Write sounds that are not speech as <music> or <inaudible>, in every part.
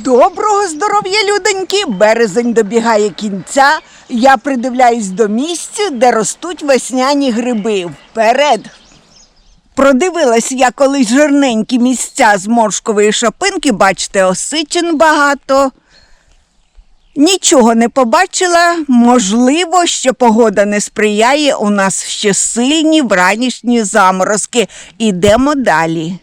Доброго здоров'я, людоньки! Березень добігає кінця. Я придивляюсь до місця, де ростуть весняні гриби. Вперед! Продивилась я колись жирненькі місця з моршкової шапинки, бачите, осичин багато. Нічого не побачила. Можливо, що погода не сприяє. У нас ще сильні вранішні заморозки. Ідемо далі.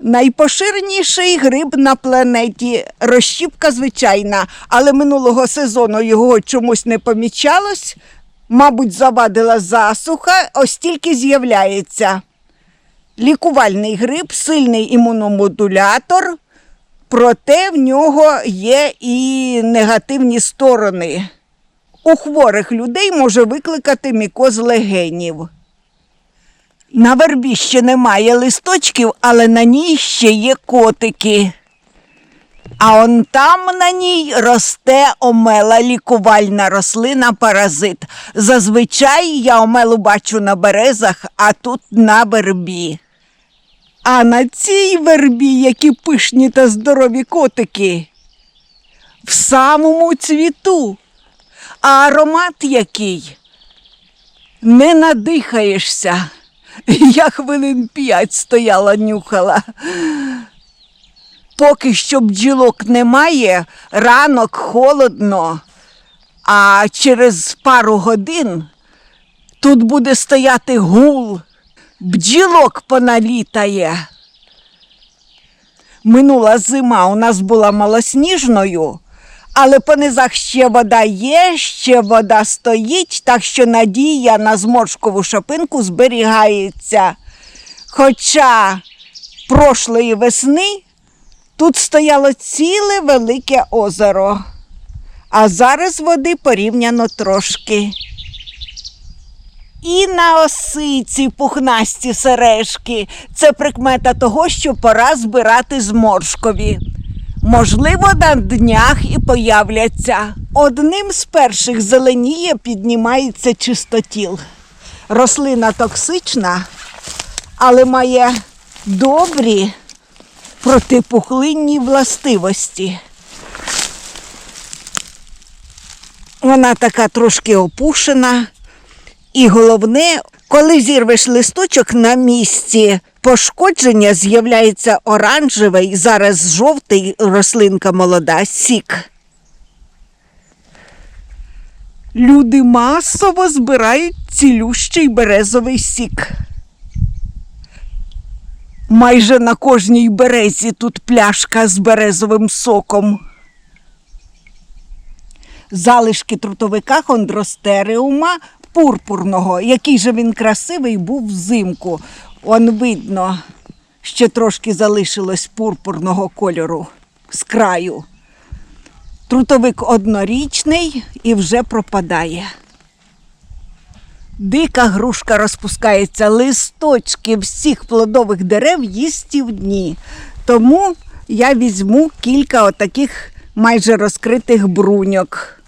Найпоширеніший гриб на планеті розщіпка звичайна, але минулого сезону його чомусь не помічалось. Мабуть, завадила засуха, ось тільки з'являється. Лікувальний гриб, сильний імуномодулятор, проте в нього є і негативні сторони. У хворих людей може викликати мікоз легенів. На вербі ще немає листочків, але на ній ще є котики. А он там на ній росте омела, лікувальна рослина паразит. Зазвичай я омелу бачу на березах, а тут на вербі. А на цій вербі, які пишні та здорові котики, в самому цвіту. А аромат який? Не надихаєшся. Я хвилин п'ять стояла, нюхала. Поки що бджілок немає, ранок холодно, а через пару годин тут буде стояти гул, бджілок поналітає. Минула зима у нас була малосніжною, але по низах ще вода є, ще вода стоїть, так що надія на зморшкову шапинку зберігається. Хоча прошлої весни тут стояло ціле велике озеро, а зараз води порівняно трошки. І на осиці пухнасті сережки. Це прикмета того, що пора збирати зморшкові. Можливо, на днях і появляться. Одним з перших зеленіє піднімається чистотіл. Рослина токсична, але має добрі протипухлинні властивості. Вона така трошки опушена. І головне, коли зірвеш листочок на місці пошкодження, з'являється оранжевий, зараз жовтий рослинка молода, сік. Люди масово збирають цілющий березовий сік. Майже на кожній березі тут пляшка з березовим соком. Залишки трутовика хондростереума пурпурного, який же він красивий був взимку. Он видно, ще трошки залишилось пурпурного кольору з краю. Трутовик однорічний і вже пропадає. Дика грушка розпускається, листочки всіх плодових дерев їстівні. Тому я візьму кілька отаких майже розкритих бруньок.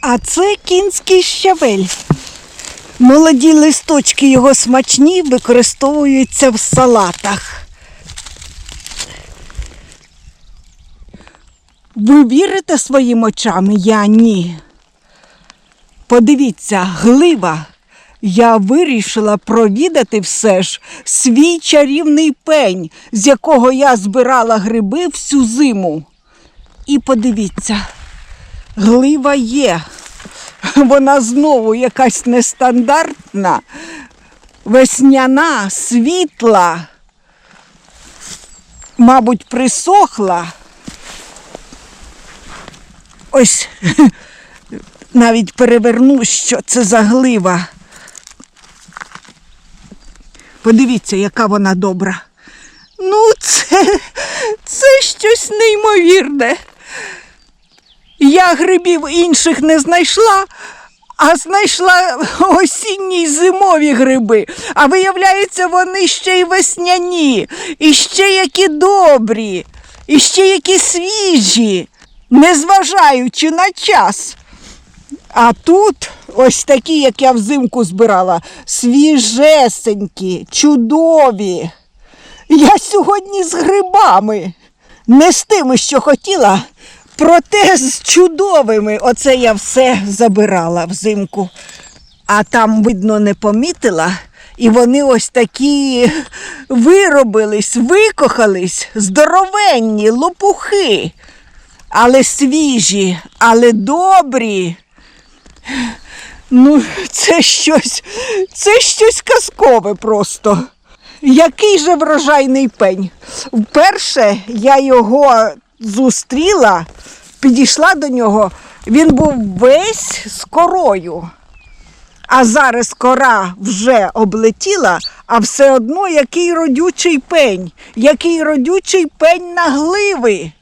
А це кінський щавель. Молоді листочки його смачні використовуються в салатах. Ви вірите своїм очам? Я ні. Подивіться, глива. Я вирішила провідати все ж свій чарівний пень, з якого я збирала гриби всю зиму. І подивіться, глива є. Вона знову якась нестандартна, весняна, світла, мабуть, присохла. Ось <laughs> навіть переверну, що це за глива. Подивіться, яка вона добра. Ну, це, <laughs> це щось неймовірне. Я грибів інших не знайшла, а знайшла осінні й зимові гриби. А виявляється, вони ще й весняні, і ще які добрі, і ще які свіжі, незважаючи на час. А тут ось такі, як я взимку збирала, свіжесенькі, чудові. Я сьогодні з грибами. Не з тими, що хотіла, проте з чудовими. Оце я все забирала взимку. А там, видно, не помітила. І вони ось такі виробились, викохались, здоровенні, лопухи, але свіжі, але добрі. Ну, це щось, це щось казкове просто. Який же врожайний пень. Вперше я його зустріла, підійшла до нього, він був весь з корою. А зараз кора вже облетіла, а все одно який родючий пень, який родючий пень на гливи.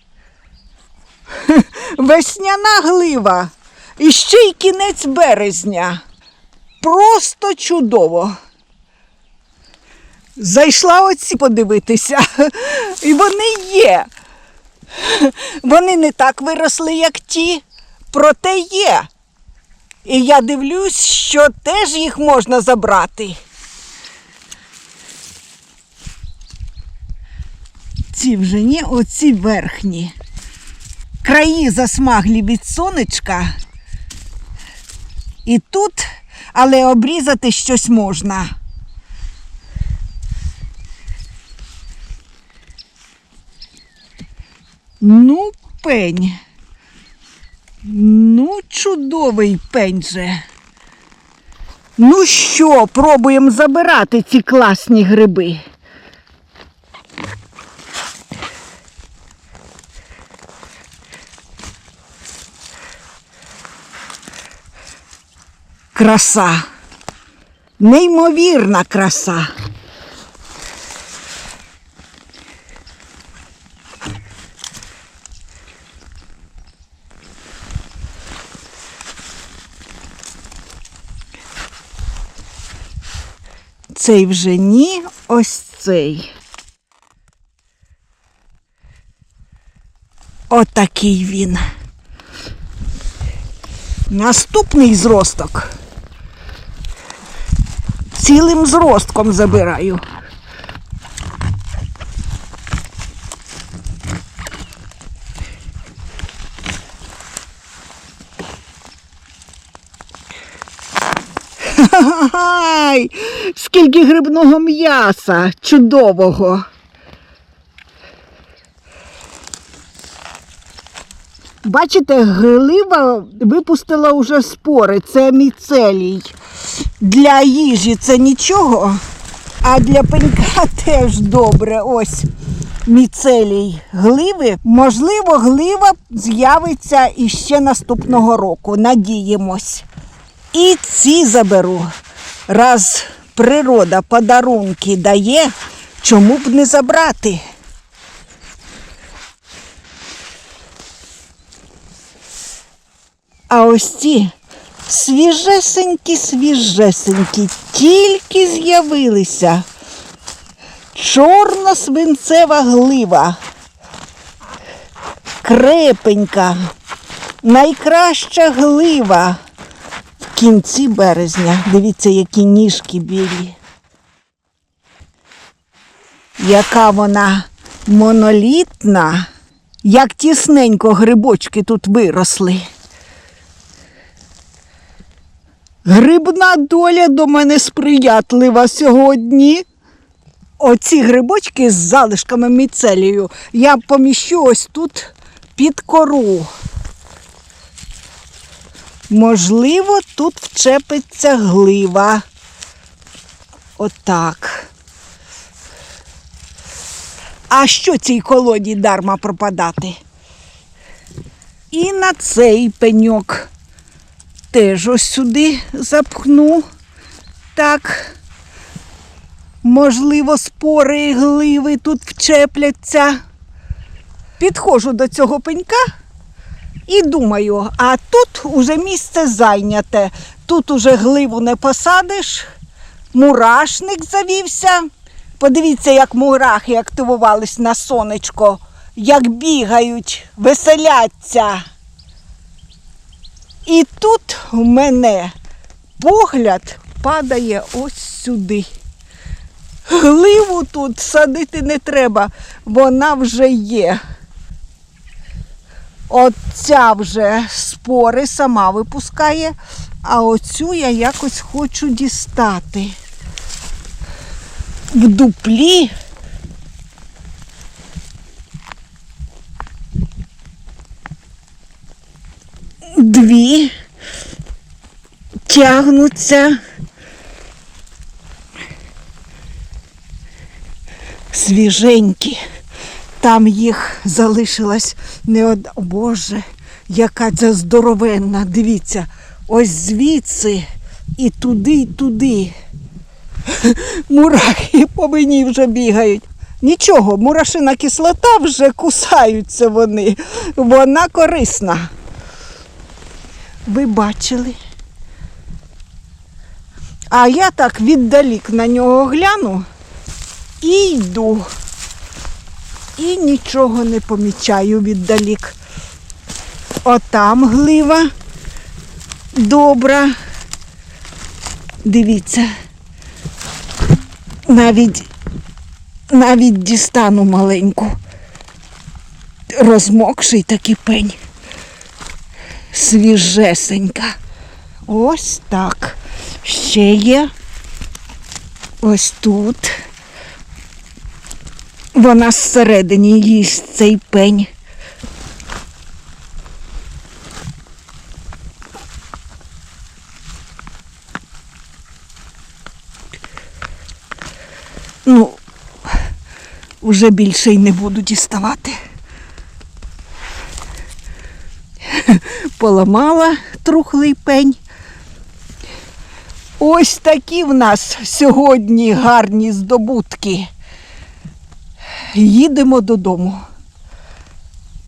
<laughs> Весняна глива. І ще й кінець березня. Просто чудово. Зайшла оці подивитися, <laughs> і вони є. Вони не так виросли, як ті, проте є. І я дивлюсь, що теж їх можна забрати. Ці вже ні, оці верхні. Краї засмаглі від сонечка. І тут, але обрізати щось можна. Ну, пень. Ну, чудовий пень же. Ну що, пробуємо забирати ці класні гриби. Краса. Неймовірна краса. Цей вже ні, ось цей. Отакий він. Наступний зросток. Цілим зростком забираю. Ай, скільки грибного м'яса чудового. Бачите, глива випустила уже спори, це міцелій. Для їжі це нічого, а для пенька <laughs> теж добре. Ось міцелій гливи. Можливо, глива з'явиться іще наступного року. Надіємось. І ці заберу. Раз природа подарунки дає, чому б не забрати? А ось ці свіжесенькі, свіжесенькі, тільки з'явилися. Чорна свинцева глива. Крепенька, найкраща глива кінці березня. Дивіться, які ніжки білі. Яка вона монолітна, як тісненько грибочки тут виросли. Грибна доля до мене сприятлива сьогодні. Оці грибочки з залишками міцелію я поміщу ось тут під кору. Можливо, тут вчепиться глива. Отак. А що цій колоді дарма пропадати? І на цей пеньок теж ось сюди запхну. Так. Можливо, спори гливи тут вчепляться. Підходжу до цього пенька і думаю, а тут уже місце зайняте. Тут уже гливу не посадиш, мурашник завівся. Подивіться, як мурахи активувались на сонечко, як бігають, веселяться. І тут в мене погляд падає ось сюди. Гливу тут садити не треба, вона вже є. Оця вже спори сама випускає, а оцю я якось хочу дістати. В дуплі. Дві тягнуться. Свіженькі. Там їх залишилось не од... О, Боже, яка ця здоровенна. Дивіться, ось звідси і туди, і туди. <laughs> Мурахи по мені вже бігають. Нічого, мурашина кислота вже кусаються вони. Вона корисна. Ви бачили? А я так віддалік на нього гляну і йду. І нічого не помічаю віддалік. Отам глива добра. Дивіться. Навіть навіть дістану маленьку. Розмокший такий пень. Свіжесенька. Ось так. Ще є. Ось тут. Вона зсередині їсть цей пень. Ну, вже більше й не буду діставати. Поламала трухлий пень. Ось такі в нас сьогодні гарні здобутки. Їдемо додому.